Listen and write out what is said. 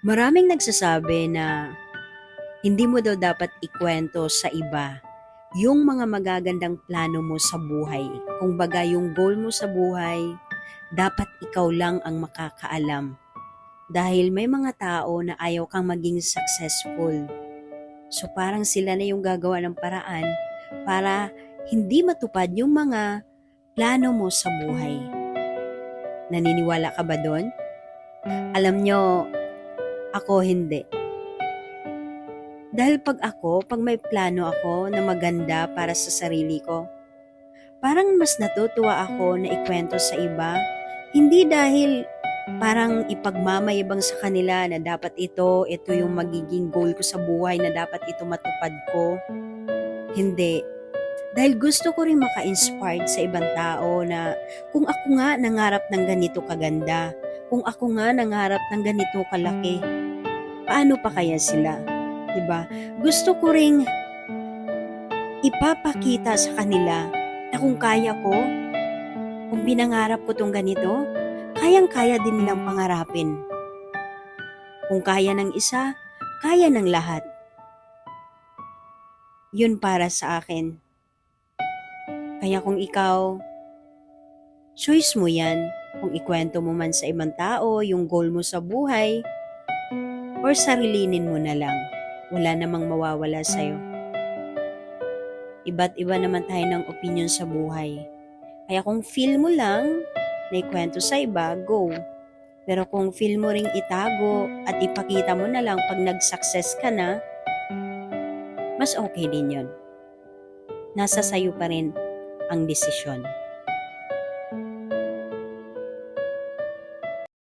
Maraming nagsasabi na hindi mo daw dapat ikwento sa iba yung mga magagandang plano mo sa buhay. Kung baga yung goal mo sa buhay, dapat ikaw lang ang makakaalam. Dahil may mga tao na ayaw kang maging successful. So parang sila na yung gagawa ng paraan para hindi matupad yung mga plano mo sa buhay. Naniniwala ka ba doon? Alam nyo, ako hindi. Dahil pag ako, pag may plano ako na maganda para sa sarili ko, parang mas natutuwa ako na ikwento sa iba, hindi dahil parang ipagmamayabang sa kanila na dapat ito, ito yung magiging goal ko sa buhay na dapat ito matupad ko. Hindi. Dahil gusto ko rin maka-inspired sa ibang tao na kung ako nga nangarap ng ganito kaganda, kung ako nga nangarap ng ganito kalaki, paano pa kaya sila? 'Di ba? Gusto ko ring ipapakita sa kanila na kung kaya ko, kung binangarap ko tong ganito, kayang-kaya din nilang pangarapin. Kung kaya ng isa, kaya ng lahat. Yun para sa akin. Kaya kung ikaw, choice mo yan kung ikwento mo man sa ibang tao yung goal mo sa buhay or sarilinin mo na lang. Wala namang mawawala sa'yo. Iba't iba naman tayo ng opinion sa buhay. Kaya kung feel mo lang na ikwento sa iba, go. Pero kung feel mo ring itago at ipakita mo na lang pag nag-success ka na, mas okay din yon. Nasa sayo pa rin ang desisyon.